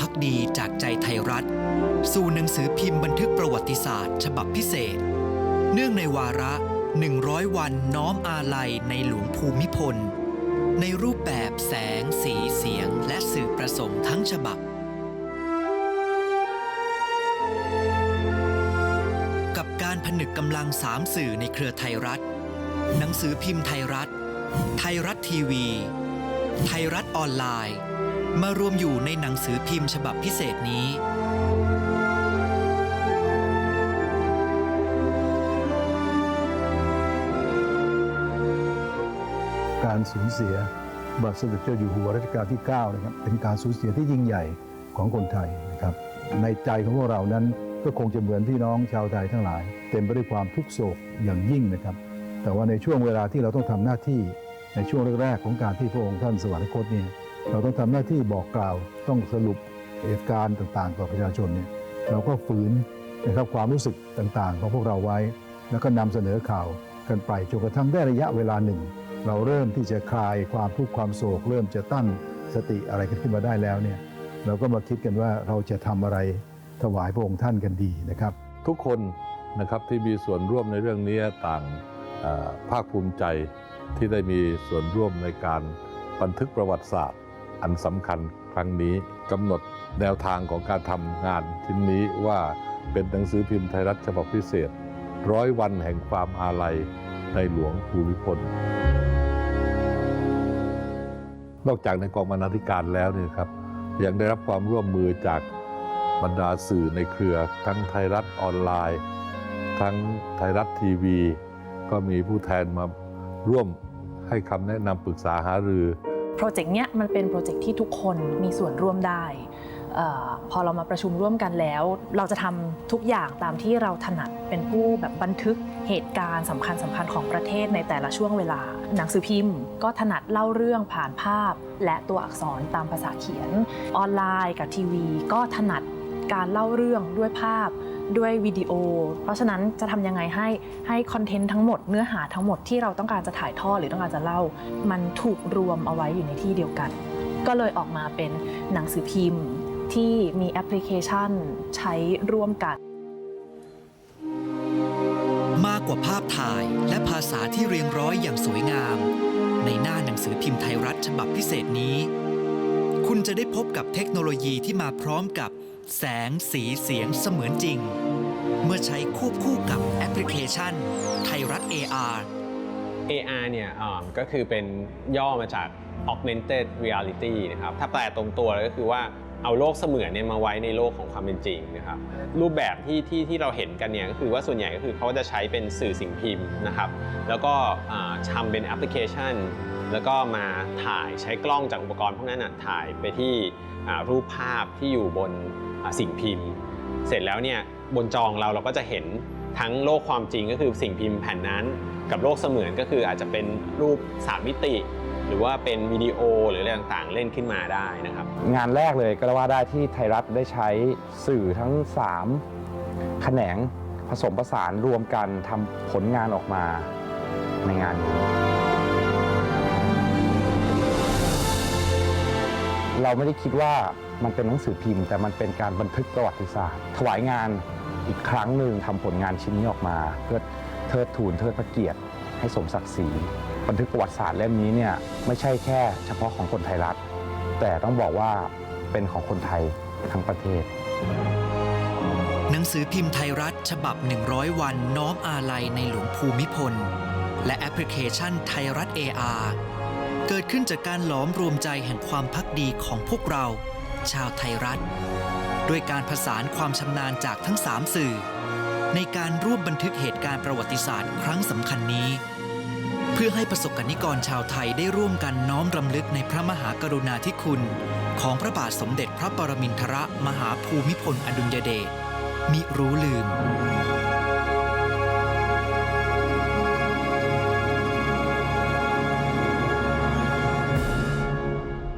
พักดีจากใจไทยรัฐ สู่หนังสือพิมพ์บันทึกประวัติศาสตร์ ฉบับพิเศษ เนื่องในวาระ 100 วันน้อมอาลัยในหลวงภูมิพล ในรูปแบบแสง สีเสียง และสื่อประสงค์ทั้งฉบับ กับการผนึกกำลังสามสื่อในเครือไทยรัฐ หนังสือพิมพ์ไทยรัฐ ไทยรัฐทีวี ไทยรัฐออนไลน์ มารวมอยู่ในหนังสือพิมพ์ฉบับพิเศษนี้ การสูญเสียบาทสมเด็จเจ้าอยู่หัวรัชกาลที่ 9 นะครับ เป็นการสูญเสียที่ยิ่งใหญ่ของคนไทยนะครับ ในใจของพวกเรานั้นก็คงจะเหมือนพี่น้องชาวไทยทั้งหลาย เต็มไปด้วยความทุกโศกอย่างยิ่งนะครับ แต่ว่าในช่วงเวลาที่เราต้องทำหน้าที่ในช่วงแรกๆของการที่พระองค์ท่านสวรรคตเนี่ย เราต้องทำหน้าที่บอกกล่าว ต้องสรุปเหตุการณ์ต่างๆ ต่อประชาชนเนี่ยเราก็ฝืนนะครับความรู้สึกต่างๆ ของพวกเราไว้ แล้วก็นำเสนอข่าวกันไปจนกระทั่งได้ระยะเวลาหนึ่ง เราเริ่มที่จะคลายความทุกข์ความโศก เริ่มจะตั้งสติอะไรกันขึ้นมาได้แล้วเนี่ยเราก็มาคิดกันว่าเราจะทำอะไรถวายพระองค์ท่านกันดีนะครับ ทุกคนนะครับที่มีส่วนร่วมในเรื่องนี้ต่างภาคภูมิใจที่ได้มีส่วนร่วมในการบันทึกประวัติศาสตร์ อันสำคัญครั้งนี้กำหนดแนวทางของการทำงานชิ้นนี้ว่าเป็นหนังสือพิมพ์ไทยรัฐฉบับพิเศษ ร้อยวันแห่งความอาลัยในหลวงภูมิพล นอกจากในกองบรรณาธิการแล้วเนี่ยครับ ยังได้รับความร่วมมือจากบรรดาสื่อในเครือ ทั้งไทยรัฐออนไลน์ ทั้งไทยรัฐทีวี ก็มีผู้แทนมาร่วมให้คำแนะนำปรึกษาหารือ โปรเจกต์เนี้ยมันเป็นโปรเจกต์ที่ทุกคนมีส่วนร่วมได้อพอเรามาประชุมร่วมกันแล้ว เราจะทำทุกอย่างตามที่เราถนัดเป็นผู้แบบบันทึกเหตุการณ์สำคัญสำคัญของประเทศในแต่ละช่วงเวลา หนังสือพิมพ์ ก็ถนัดเล่าเรื่องผ่านภาพ และตัวอักษรตามภาษาเขียน ออนไลน์กับทีวี ก็ถนัดการเล่าเรื่องด้วยภาพ ด้วยวิดีโอ เพราะฉะนั้นจะทำยังไงให้ให้คอนเทนต์ทั้งหมดเนื้อหาทั้งหมดที่เราต้องการจะถ่ายทอดหรือต้องการจะเล่า มันถูกรวมเอาไว้อยู่ในที่เดียวกัน ก็เลยออกมาเป็นหนังสือพิมพ์ที่มีแอปพลิเคชันใช้ร่วมกัน มากกว่าภาพถ่ายและภาษาที่เรียงร้อยอย่างสวยงาม ในหน้าหนังสือพิมพ์ไทยรัฐฉบับพิเศษนี้ คุณจะได้พบกับเทคโนโลยีที่มาพร้อมกับ แสงสีเสียงเสมือนจริง เมื่อใช้ควบคู่กับแอปพลิเคชัน ไทยรัฐ AR AR เนี่ยก็คือเป็นย่อมาจาก augmented reality นะครับ ถ้าแปลตรงตัวเลยก็คือว่า เอาโลกเสมือนเนี่ยมาไว้ในโลกของความเป็นจริงนะครับรูปแบบที่ที่ที่เราเห็นกันเนี่ยก็คือว่าส่วนใหญ่ก็คือเขาจะใช้เป็นสื่อสิ่งพิมพ์นะครับ แล้วก็ทำเป็นแอปพลิเคชัน แล้วก็มาถ่ายใช้กล้องจากอุปกรณ์พวกนั้นนะถ่ายไปที่รูปภาพที่อยู่บนสิ่งพิมพ์ เสร็จแล้วเนี่ยบนจอของเราเราก็จะเห็นทั้งโลกความจริงก็คือสิ่งพิมพ์แผ่นนั้น กับโลกเสมือนก็คืออาจจะเป็นรูปสามมิติ หรือว่าเป็นวิดีโอหรืออะไรต่างๆ เล่นขึ้นมาได้นะครับ งานแรกเลยก็ว่าได้ที่ไทยรัฐได้ใช้สื่อทั้ง 3 แขนงผสมผสานรวมกันทำผลงานออกมาในงานนี้เราไม่ได้คิดว่ามันเป็นหนังสือพิมพ์ แต่มันเป็นการบันทึกประวัติศาสตร์ ถวายงานอีกครั้งหนึ่งทำผลงานชิ้นนี้ออกมา เพื่อเทิดทูนเทิดพระเกียรติให้สมศักดิ์ศรี บันทึกประวัติศาสตร์เล่มนี้เนี่ยไม่ใช่แค่เฉพาะของคนไทยรัฐ แต่ต้องบอกว่าเป็นของคนไทยทั้งประเทศ หนังสือพิมพ์ไทยรัฐ ฉบับ 100 วันน้อมอาลัยในหลวงภูมิพล และแอปพลิเคชันไทยรัฐ AR เกิดขึ้นจากการหลอมรวมใจแห่งความพักดีของพวกเรา ชาวไทยรัฐ ด้วยการผสานความชำนาญจากทั้ง 3 สื่อ ในการร่วมบันทึกเหตุการณ์ประวัติศาสตร์ครั้งสำคัญนี้ เพื่อให้ประสบกนิกรชาวไทยได้ร่วมกันน้อมรำลึกในพระมหากรุณาธิคุณ ของพระบาทสมเด็จพระปรมินทรมหาภูมิพลอดุลยเดชมิรู้ลืม